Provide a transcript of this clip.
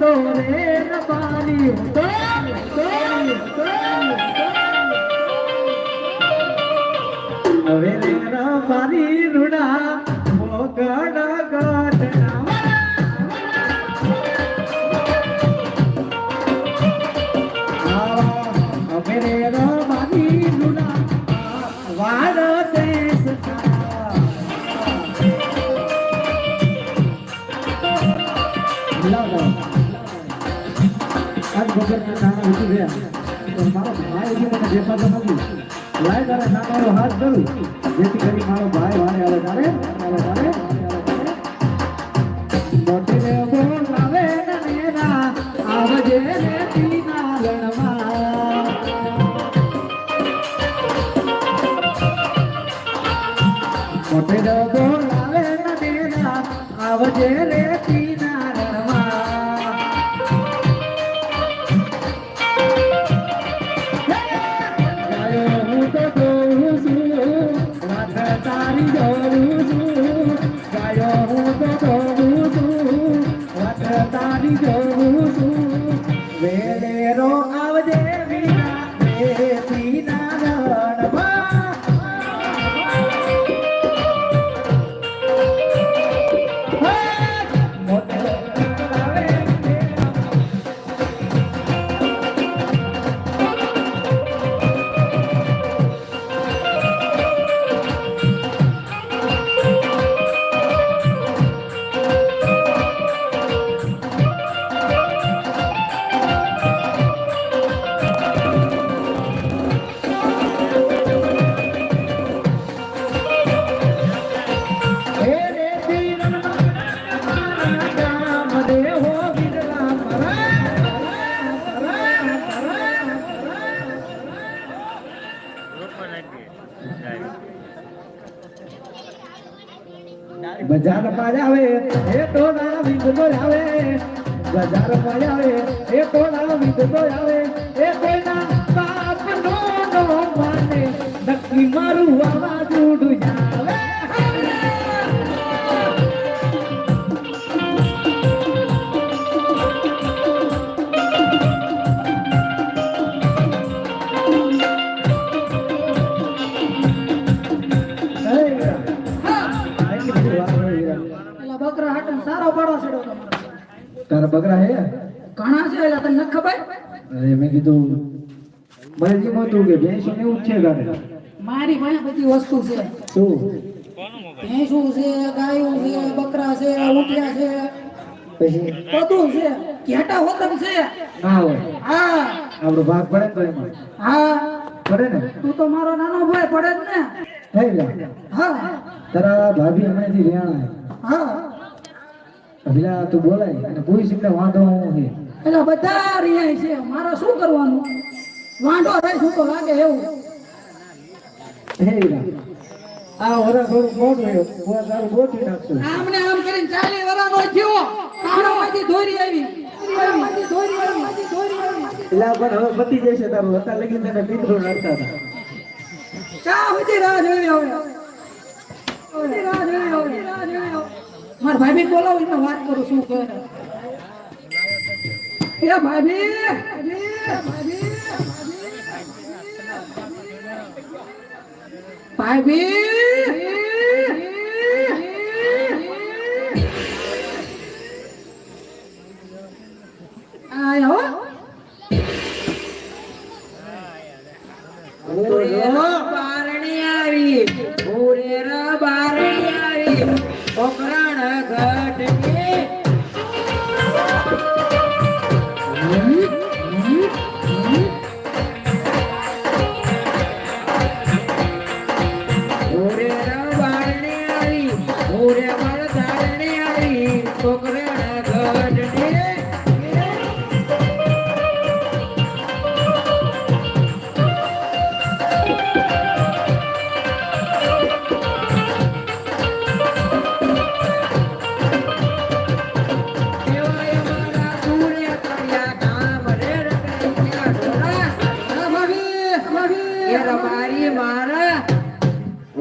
તો રે રબારી તો તો હવે રે રબારી રૂડા, મોગડ ગઢડા હવે રે રબારી રૂડા વાડ દેશ આજ બપોરના નાના ઉઠી ગયા. તો મારો ભાઈ હજી મને દેખાતો નથી. લાય તારે નાનો હાથ ધરું. જેથી કરી મારો ભાઈ વારે આવે તારે આવે તારે મોટી રે બોલાવે નનેરા આવજે રે તીના લણવા મોટી રે બોલાવે નનેરા આવજે બજાર પાડાવે એ ટોળા વિંદો આવે. બજાર પાડાવે એ ટોળા વિંદો આવે. એ કોઈના બાપ સારો પાડો છેડો તમારો તારા બકરા હે? ઘણા છે એટલે તને ન ખબર? અરે મેં કીધું મને જેમ હતું કે ભેંસો ને એવું છે તારે. મારી પાસે બધી વસ્તુ છે. શું? ભેંસું છે ગાયું છે બકરા છે ઊંટિયા છે. પછી? બધું છે. ઘેટા હોતમ છે. હા હોય. હા. આપણો ભાગ પડે તો એમાં? હા. પડે ને? તું તો મારો નાનો ભાઈ પડે જ ને. હા. તારા ભાભી હમણાંથી રહેણા હા. પેલા તું બોલાય અને કોઈ શીખને વાંધો હું. છે એટલે બધા રિયાય છે. મારે શું કરવાનું? વાંધો થાય શું તો લાગે એવું. હે આ ઓરા થોડું મોટું ઓરા તારું ગોઠવી નાખશું. આમને આમ કરીને ચાલી વરાનો થયો. કાણામાંથી માંથી દોરી આવી. દોરી એટલે પણ હવે પતી જશે તારું. હતા લગી તને મિત્રો નડતા હતા. ચા સુધી રાહ જોઈ હવે. રાહ જોઈ હવે રાહ જોઈ હવે. મારા ભાભી બોલાવીને વાત કરું શું કે એ ભાભી ભાભી આયો? પારણી આવી.